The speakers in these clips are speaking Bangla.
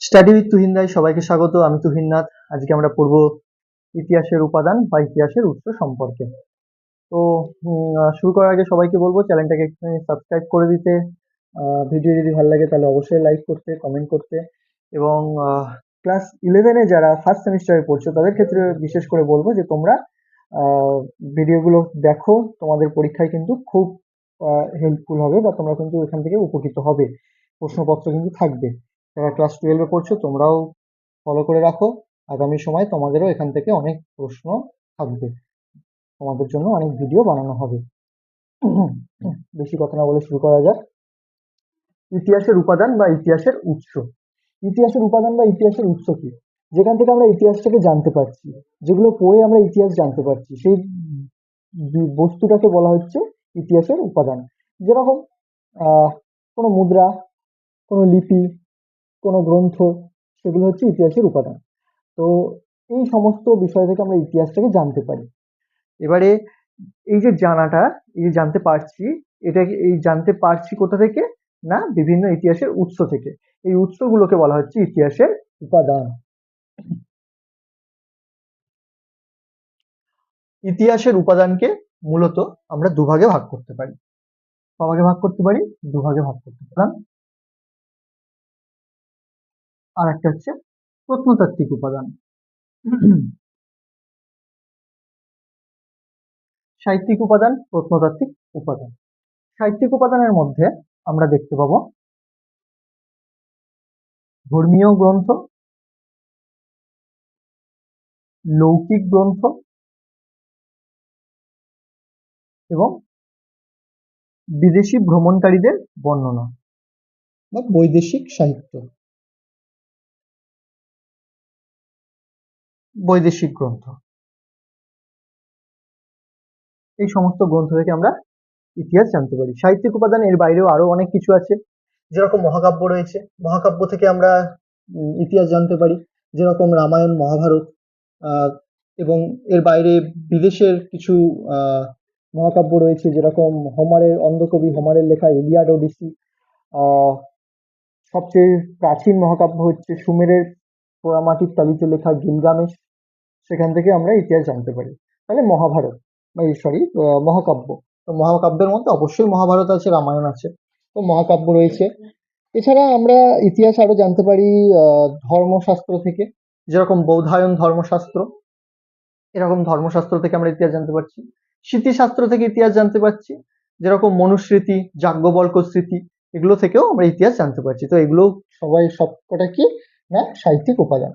স্টাডি উইথ তুহিন রায়, সবাইকে স্বাগত, আমি তুহিননাথ আজকে আমরা পড়ব ইতিহাসের উপাদান বা ইতিহাসের উৎস সম্পর্কে। তো শুরু করার আগে সবাইকে বলব, চ্যানেলটাকে সাবস্ক্রাইব করে দিতে। ভিডিও যদি ভালো লাগে তাহলে অবশ্যই লাইক করতে কমেন্ট করতে। এবং ক্লাস ইলেভেনে যারা ফার্স্ট সেমিস্টারে পড়ছো, তাদের ক্ষেত্রে বিশেষ করে বলব যে তোমরা ভিডিওগুলো দেখো। তোমাদের পরীক্ষায় কিন্তু খুব হেল্পফুল হবে বা তোমরা কিন্তু এখান থেকে উপকৃত হবে। প্রশ্নপত্র কিন্তু থাকবে। যারা ক্লাস টুয়েলভে পড়ছো, তোমরাও ফলো করে রাখো। আগামী সময় তোমাদেরও এখান থেকে অনেক প্রশ্ন থাকবে। তোমাদের জন্য অনেক ভিডিও বানানো হবে। বেশি কথা না বলে শুরু করা যাক। ইতিহাসের উপাদান বা ইতিহাসের উৎস। ইতিহাসের উপাদান বা ইতিহাসের উৎস কি? যেখান থেকে আমরা ইতিহাসটাকে জানতে পারছি, যেগুলো পড়ে আমরা ইতিহাস জানতে পারছি, সেই বস্তুটাকে বলা হচ্ছে ইতিহাসের উপাদান। যেরকম কোনো মুদ্রা, কোনো লিপি কোনো গ্রন্থ, সেগুলো হচ্ছে ইতিহাসের উপাদান। তো এই সমস্ত বিষয় থেকে আমরা ইতিহাসটাকে জানতে পারি। এবারে এই যে জানাটা, এই যে জানতে পারছি, এটা এই জানতে পারছি কোথা থেকে? না, বিভিন্ন ইতিহাসের উৎস থেকে। এই উৎসগুলোকে বলা হচ্ছে ইতিহাসের উপাদান। ইতিহাসের উপাদানকে মূলত আমরা দুভাগে ভাগ করতে পারি। কভাগে ভাগ করতে পারি? দুভাগে ভাগ করতে পারি। আর একটা হচ্ছে প্রত্নতাত্ত্বিক উপাদান। সাহিত্যিক উপাদান, প্রত্নতাত্ত্বিক উপাদান। সাহিত্যিক উপাদানের মধ্যে আমরা দেখতে পাবো ধর্মীয় গ্রন্থ, লৌকিক গ্রন্থ এবং বিদেশি ভ্রমণকারীদের বর্ণনা বা বৈদেশিক সাহিত্য। বৈদেশিক গ্রন্থ। এই সমস্ত গ্রন্থ থেকে আমরা ইতিহাস জানতে পারি। সাহিত্যিক উপাদান এর বাইরেও আরও অনেক কিছু আছে। যেরকম মহাকাব্য রয়েছে, মহাকাব্য থেকে আমরা ইতিহাস জানতে পারি। যেরকম রামায়ণ, মহাভারত এবং এর বাইরে বিদেশের কিছু মহাকাব্য রয়েছে। যেরকম হোমারের অন্ধকবি, হোমারের লেখা ইলিয়াড ওডিসি। সবচেয়ে প্রাচীন মহাকাব্য হচ্ছে সুমেরের পোড়ামাটির তালিতে লেখা গিলগামেশ। সেখান থেকে আমরা ইতিহাস জানতে পারি। তাহলে মহাভারত সরি মহাকাব্য। তো মহাকাব্যের মধ্যে অবশ্যই মহাভারত আছে, রামায়ণ আছে। তো মহাকাব্য রয়েছে। এছাড়া আমরা ইতিহাস আরও জানতে পারি ধর্মশাস্ত্র থেকে। যেরকম বৌধায়ন ধর্মশাস্ত্র, এরকম ধর্মশাস্ত্র থেকে আমরা ইতিহাস জানতে পারছি। স্মৃতিশাস্ত্র থেকে ইতিহাস জানতে পারছি। যেরকম মনুস্মৃতি যাজ্ঞবল্ক স্মৃতি, এগুলো থেকেও আমরা ইতিহাস জানতে পারছি। তো এগুলো সবাই সবকটা কি না সাহিত্যিক উপাদান।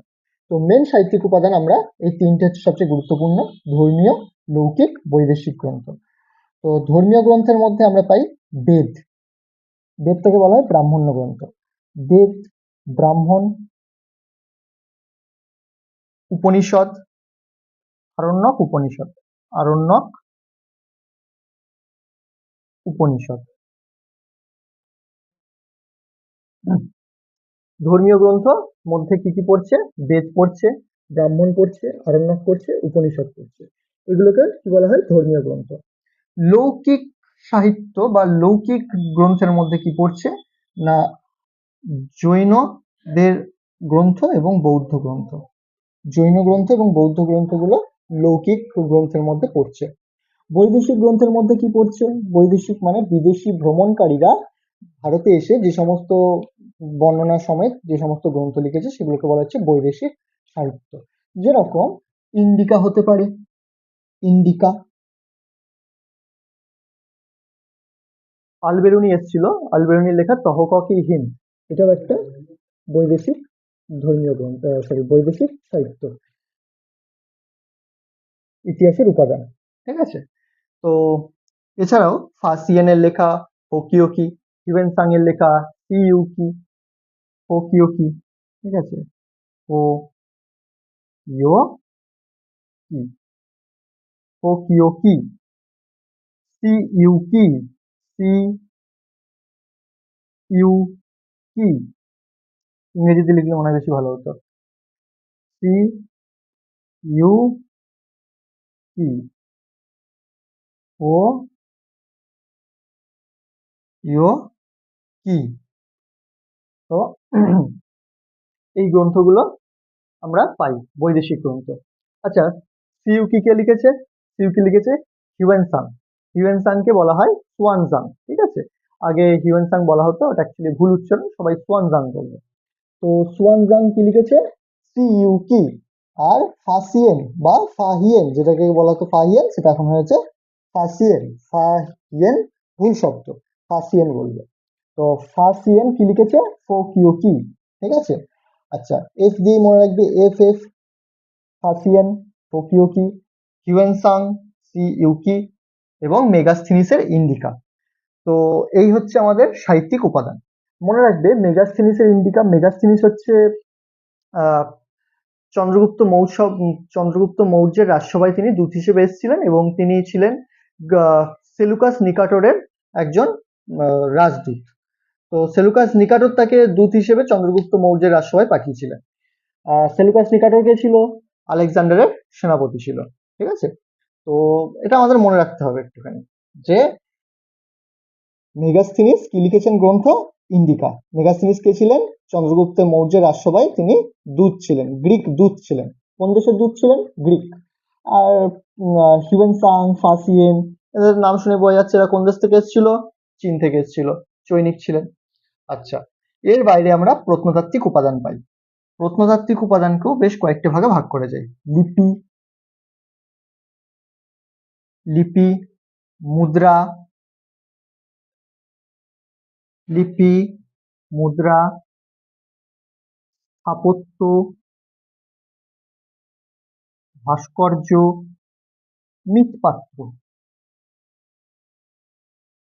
তো মেন সাহিত্যিক উপাদান আমরা এই তিনটে হচ্ছে সবচেয়ে গুরুত্বপূর্ণ, ধর্মীয়, লৌকিক, বৈদেশিক গ্রন্থ। তো ধর্মীয় গ্রন্থের মধ্যে আমরা পাই বেদ। বেদ থেকে বলা হয় ব্রাহ্মণ্য গ্রন্থ। বেদ, ব্রাহ্মণ, উপনিষদ, আরণ্যক উপনিষদ আরণ্যক উপনিষদ। ধর্মীয় গ্রন্থ, মধ্যে কি কি পড়ছে? বেদ পড়ছে, ব্রাহ্মণ পড়ছে, আরণ্যক পড়ছে, উপনিষদ পড়ছে। এগুলোকে কি বলা হয়? ধর্মীয় গ্রন্থ। লৌকিক সাহিত্য বা লৌকিক গ্রন্থের মধ্যে কি পড়ছে? না, জৈনদের গ্রন্থ এবং বৌদ্ধ গ্রন্থ। জৈন গ্রন্থ এবং বৌদ্ধ গ্রন্থগুলো লৌকিক গ্রন্থের মধ্যে পড়ছে। বৈদেশিক গ্রন্থের মধ্যে কি পড়ছে? বৈদেশিক মানে বিদেশি ভ্রমণকারীরা ভারতে এসে যে সমস্ত বর্ণনা সমেত যে সমস্ত গ্রন্থ লিখেছে সেগুলোকে বলা হচ্ছে বৈদেশিক সাহিত্য। যেরকম ইন্ডিকা হতে পারে, ইন্ডিকা। আলবেরুনি এসেছিল, আলবেরুনির লেখা তহকি হিন্দ। এটাও একটা বৈদেশিক ধর্মীয় গ্রন্থ সরি বৈদেশিক সাহিত্য। ইতিহাসের উপাদান, ঠিক আছে? তো এছাড়াও ফাসিয়ানের লেখা হোকিওকি হিউয়েন সাং এর লেখা সিইউকি হোকিওকি ঠিক আছে? ও ইও কি হোকিওকি সিইউকি সি ইউ কি, সি ইউ কি, ইংরেজিতে লিখলে মনে হয় বেশি ভালো হতো। সি ইউ কি, ও ইও কি। তো এই গ্রন্থগুলো আমরা পাই, বৈদেশিক গ্রন্থ। আচ্ছা সিইউকি কে লিখেছে? সিইউকি লিখেছে? Hiuen Tsang. হিউয়েন সাংকে বলা হয় সোয়ান জাং, ঠিক আছে? আগে হিউয়েন সাং বলা হতো ওটা অ্যাকচুয়ালি ভুল উচ্চারণ, সবাই সোয়ান জাং বলবে। তো সোয়ান জাং কি লিখেছে? সিইউকি আর ফাসিয়েন বা ফাহিয়েন, যেটাকে বলা হতো ফাহিয়েন, সেটা এখন হয়েছে ফাসিয়েন। ফাহিয়েন ভুল শব্দ, ফাসিয়েন বলবে। তো ফাসিয়েন কি লিখেছে? ফোকিওকি, ঠিক আছে? আচ্ছা এফ দিয়ে মনে রাখবে F F Fahien, Fokuoki Hiuen Tsang C ইউকি এবং মেগাস্থিনিসের ইন্ডিকা। তো এই হচ্ছে আমাদের সাহিত্যিক উপাদান। মনে রাখবে, মেগাস্থিনিসের ইন্ডিকা, মেগাস্থিনিস হচ্ছে চন্দ্রগুপ্ত মৌর্য চন্দ্রগুপ্ত মৌর্যের রাজসভায় তিনি দূত হিসেবে এসেছিলেন এবং তিনি ছিলেন সেলুকাস নিকাটরের একজন রাজদূত। তো সেলুকাস নিকাটর তাকে দূত হিসেবে চন্দ্রগুপ্ত মৌর্যের রাজসভায় পাঠিয়েছিলেন। সেলুকাস নিকাটর কে ছিল? আলেকজান্ডারের সেনাপতি ছিল, ঠিক আছে? তো এটা আমাদের মনে রাখতে হবে একটুখানি যে মেগাস্থিনিস কি লিখেছেন গ্রন্থ? ইন্ডিকা। মেগাস্থিনিস কে ছিলেন? চন্দ্রগুপ্ত মৌর্যের রাজসভায় তিনি দূত ছিলেন, গ্রিক দূত ছিলেন। কোন দেশের দূত ছিলেন? গ্রিক। আর হিউয়েন সাং ফাসিয়েন, এদের নাম শুনে বোঝা যাচ্ছে এরা কোন দেশ থেকে এসেছিল? চীন থেকে এসেছিল, চৈনিক ছিলেন। আচ্ছা এর বাইরে আমরা প্রত্নতাত্ত্বিক উপাদান পাই। প্রত্নতাত্ত্বিক উপাদানকেও বেশ কয়েকটি ভাগে ভাগ করে যায়। লিপি লিপি, মুদ্রা লিপি, মুদ্রা, স্থাপত্য, ভাস্কর্য, মৃৎপাত্র।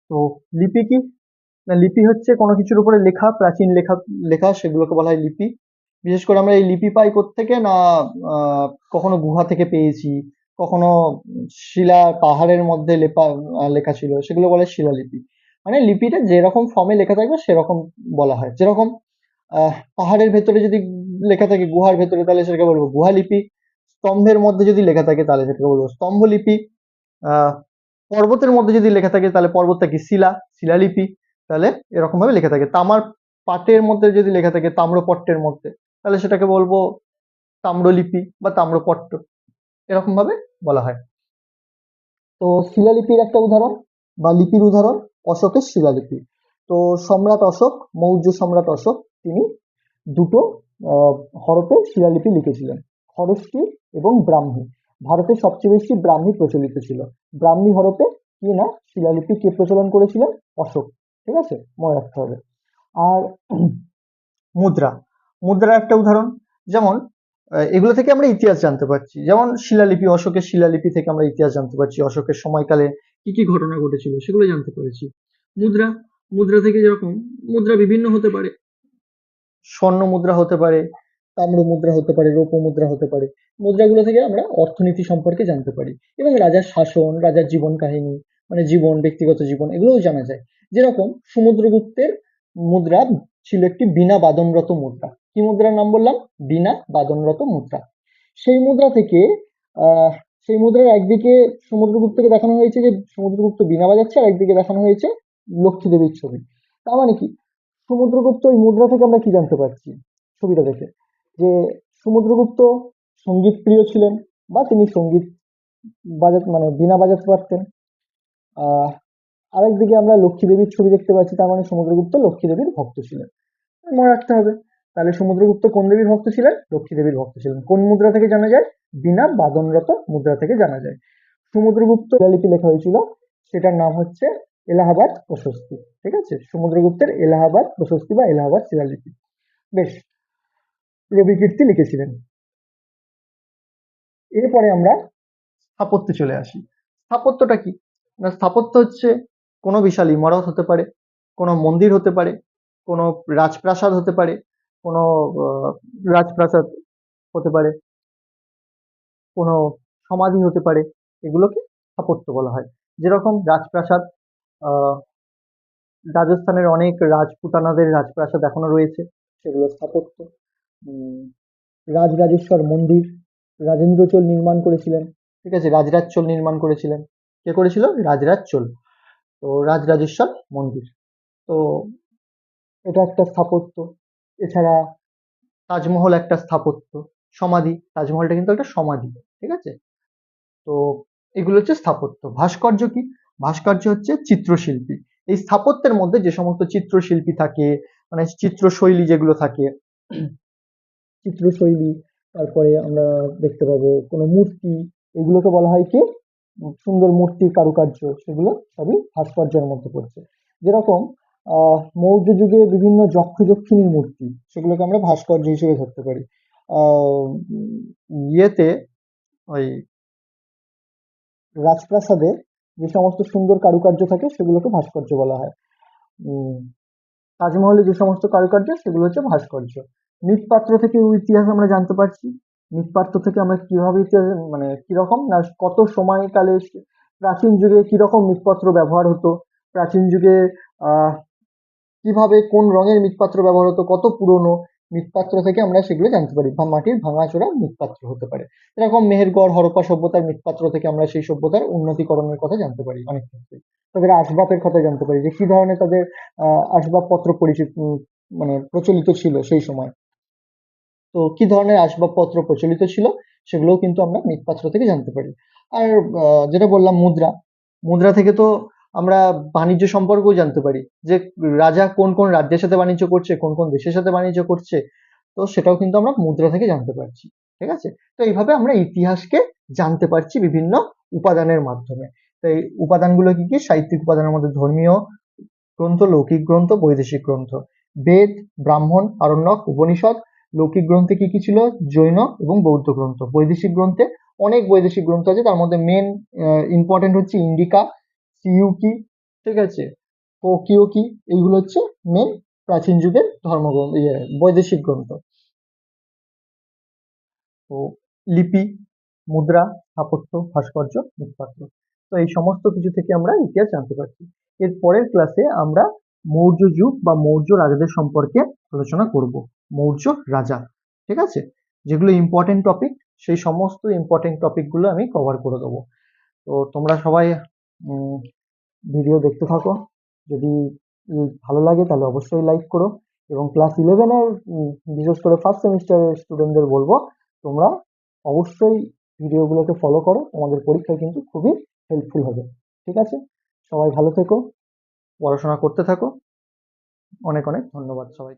তো লিপি কি? না, লিপি হচ্ছে কোনো কিছুর উপরে লেখা, প্রাচীন লেখা লেখা, সেগুলোকে বলা হয় লিপি। বিশেষ করে আমরা এই লিপি পাই থেকে না কখনো গুহা থেকে পেয়েছি, কখনো শিলা পাহাড়ের মধ্যে লেপা লেখা ছিল, সেগুলো বলে শিলালিপি। মানে লিপিটা যেরকম ফর্মে লেখা থাকবে, সেরকম বলা হয়। যেরকম পাহাড়ের ভেতরে যদি লেখা থাকে, গুহার ভেতরে, তাহলে সেটাকে বলব গুহা লিপি স্তম্ভের মধ্যে যদি লেখা থাকে, তাহলে সেটাকে বলব স্তম্ভ লিপি আহ, পর্বতের মধ্যে যদি লেখা থাকে, তাহলে পর্বতটা কি? শিলা, শিলালিপি। তাহলে এরকম ভাবে লেখা থাকে। তামার পাটের মধ্যে যদি লেখা থাকে, তাম্রপট্টের মধ্যে, তাহলে সেটাকে বলব তাম্রলিপি বা তাম্রপট্ট। এরকম ভাবে বলা হয়। তো শিলালিপির একটা উদাহরণ বা লিপির উদাহরণ, অশোকের শিলালিপি। তো সম্রাট অশোক, মৌর্য সম্রাট অশোক, তিনি দুটো হরফে শিলালিপি লিখেছিলেন। খরষ্টি এবং ব্রাহ্মী। ভারতে সবচেয়ে বেশি ব্রাহ্মী প্রচলিত ছিল। ব্রাহ্মী হরপে কি না, শিলালিপি কে প্রচলন করেছিলেন? অশোক। ঠিক আছে? মনে রাখতে হবে। আর মুদ্রা। মুদ্রার একটা উদাহরণ, যেমন এগুলো থেকে আমরা ইতিহাস জানতে পারছি। যেমন, শিলালিপি, অশোকের শিলালিপি থেকে আমরা ইতিহাস জানতে পারছি। অশোকের সময়কালে কি কি ঘটনা ঘটেছিল সেগুলো জানতে পেরেছি। মুদ্রা মুদ্রা থেকে যেরকম, মুদ্রা বিভিন্ন হতে পারে। স্বর্ণ মুদ্রা হতে পারে, তাম্র মুদ্রা হতে পারে, রৌপ্য মুদ্রা হতে পারে। মুদ্রাগুলো থেকে আমরা অর্থনীতি সম্পর্কে জানতে পারি। এবং রাজার শাসন, রাজার জীবন কাহিনী মানে জীবন, ব্যক্তিগত জীবন, এগুলোও জানা যায়। যেরকম সমুদ্রগুপ্তের মুদ্রা ছিল একটি বিনা বাদনরত মুদ্রা। কি মুদ্রার নাম বললাম? বিনা বাদনরত মুদ্রা। সেই মুদ্রা থেকে সেই মুদ্রার একদিকে সমুদ্রগুপ্তকে দেখানো হয়েছে যে সমুদ্রগুপ্ত বিনা বাজাচ্ছে, আর একদিকে দেখানো হয়েছে লক্ষ্মী দেবীর ছবি। তার মানে কি? সমুদ্রগুপ্ত ওই মুদ্রা থেকে আমরা কি জানতে পারছি? ছবিটা দেখে। যে সমুদ্রগুপ্ত সংগীত প্রিয় ছিলেন বা তিনি সংগীত বাজাতে মানে বিনা বাজাতে পারতেন। আরেকদিকে আমরা লক্ষ্মী দেবীর ছবি দেখতে পাচ্ছি, তার মানে সমুদ্রগুপ্ত লক্ষ্মী দেবীর ভক্ত ছিলেন। মনে রাখতে হবে, তাহলে সমুদ্রগুপ্ত কোন দেবীর ভক্ত ছিলেন? লক্ষ্মী দেবীর ভক্ত ছিলেন। কোন মুদ্রা থেকে জানা যায়? বিনা বাদনরত মুদ্রা থেকে জানা যায়। সমুদ্রগুপ্ত লিপি লেখা হয়েছিল, সেটার নাম হচ্ছে এলাহাবাদ প্রশস্তি, ঠিক আছে? সমুদ্রগুপ্তের এলাহাবাদ প্রশস্তি বা এলাহাবাদ শিলালিপি। বেশ, রবি কীর্তি লিখেছিলেন। এরপরে আমরা স্থাপত্যে চলে আসি। স্থাপত্যটা কি? না, স্থাপত্য হচ্ছে কোনো বিশাল ইমারত হতে পারে, কোনো মন্দির হতে পারে, কোনো রাজপ্রাসাদ হতে পারে, কোনো রাজপ্রাসাদ হতে পারে, কোনো সমাধি হতে পারে, এগুলোকে স্থাপত্য বলা হয়। যেরকম রাজপ্রাসাদ রাজস্থানের অনেক রাজপুতানাদের রাজপ্রাসাদ এখনও রয়েছে, সেগুলো স্থাপত্য। রাজরাজেশ্বর মন্দির রাজেন্দ্র চোল নির্মাণ করেছিলেন, ঠিক আছে রাজরাজ চোল নির্মাণ করেছিলেন। কে করেছিল? রাজরাজ চোল তো রাজরাজেশ্বর মন্দির। তো এটা একটা স্থাপত্য। এছাড়া তাজমহল একটা স্থাপত্য। সমাধি। তাজমহলটা কিন্তু একটা সমাধি, ঠিক আছে? তো এগুলো হচ্ছে স্থাপত্য। ভাস্কর্য কি? ভাস্কর্য হচ্ছে চিত্রশিল্পী। এই স্থাপত্যের মধ্যে যে সমস্ত চিত্রশিল্পী থাকে মানে চিত্রশৈলী যেগুলো থাকে, চিত্রশৈলী, তারপরে আমরা দেখতে পাবো কোনো মূর্তি, এগুলোকে বলা হয় কি? সুন্দর মূর্তির কারুকার্য সেগুলো সবই ভাস্কর্যের মধ্যে পড়ছে। যেরকম মৌর্য যুগে বিভিন্ন যক্ষ যক্ষিণীর মূর্তি, সেগুলোকে আমরা ভাস্কর্য হিসেবে ধরতে পারি। ইয়েতে ওই রাজপ্রাসাদে যে সমস্ত সুন্দর কারুকার্য থাকে, সেগুলোকে ভাস্কর্য বলা হয়। তাজমহলে যে সমস্ত কারুকার্য, সেগুলো হচ্ছে ভাস্কর্য। মৃৎপাত্র থেকে ইতিহাস আমরা জানতে পারছি। মৃৎপাত্র থেকে আমরা কীভাবে মানে কীরকম? না, কত সময়কালে প্রাচীন যুগে কীরকম মৃৎপাত্র ব্যবহার হতো? প্রাচীন যুগে কীভাবে কোন রঙের মৃৎপাত্র ব্যবহার হতো? কত পুরনো মৃৎপাত্র থেকে আমরা সেগুলো জানতে পারি। মাটির ভাঙাচোরা মৃৎপাত্র হতে পারে। এরকম মেহেরগড়, হরপ্পা সভ্যতার মৃৎপাত্র থেকে আমরা সেই সভ্যতার উন্নতিকরণের কথা জানতে পারি অনেক ক্ষেত্রে। তাদের আসবাবের কথা জানতে পারি যে কি ধরনের তাদের আসবাবপত্র পরিচিত মানে প্রচলিত ছিল সেই সময়। তো কি ধরনের আসবাবপত্র প্রচলিত ছিল সেগুলোও কিন্তু আমরা মৃৎপাত্র থেকে জানতে পারি। আর যেটা বললাম মুদ্রা মুদ্রা থেকে তো আমরা বাণিজ্য সম্পর্কেও জানতে পারি যে রাজা কোন কোন রাজ্যের সাথে বাণিজ্য করছে, কোন কোন দেশের সাথে বাণিজ্য করছে, তো সেটাও কিন্তু আমরা মুদ্রা থেকে জানতে পারছি, ঠিক আছে? তো এইভাবে আমরা ইতিহাসকে জানতে পারছি বিভিন্ন উপাদানের মাধ্যমে। তো এই উপাদানগুলো কি কি? সাহিত্যিক উপাদানের মধ্যে ধর্মীয় গ্রন্থ, লৌকিক গ্রন্থ, বৈদেশিক গ্রন্থ, বেদ, ব্রাহ্মণ, আরণ্যক, উপনিষদ লৌকিক গ্রন্থে কি কি ছিল? জৈন এবং বৌদ্ধ গ্রন্থ। বৈদেশিক গ্রন্থে অনেক বৈদেশিক গ্রন্থ আছে, তার মধ্যে মেন ইম্পর্টেন্ট হচ্ছে ইন্ডিকা সিইউকি ঠিক আছে? কোকিওকি এইগুলো হচ্ছে মেন প্রাচীন যুগের ধর্মগ্রন্থ ইয়ে বৈদেশিক গ্রন্থ। তো লিপি, মুদ্রা, স্থাপত্য, ভাস্কর্য মৃৎপাত্র তো এই সমস্ত কিছু থেকে আমরা ইতিহাস জানতে পারছি। এর পরের ক্লাসে আমরা মৌর্য যুগ বা মৌর্য রাজাদের সম্পর্কে আলোচনা করব। মৌর্য রাজা, ঠিক আছে? যেগুলো ইম্পর্টেন্ট টপিক সেই সমস্ত ইম্পর্টেন্ট টপিকগুলো আমি কভার করে দেবো। তো তোমরা সবাই ভিডিও দেখতে থাকো। যদি ভালো লাগে তাহলে অবশ্যই লাইক করো। এবং ক্লাস ইলেভেনের বিশেষ করে ফার্স্ট সেমিস্টারের স্টুডেন্টদের বলব, তোমরা অবশ্যই ভিডিওগুলোকে ফলো করো। তোমাদের পরীক্ষায় কিন্তু খুবই হেল্পফুল হবে, ঠিক আছে? সবাই ভালো থেকো, পড়াশোনা করতে থাকো। অনেক অনেক ধন্যবাদ সবাই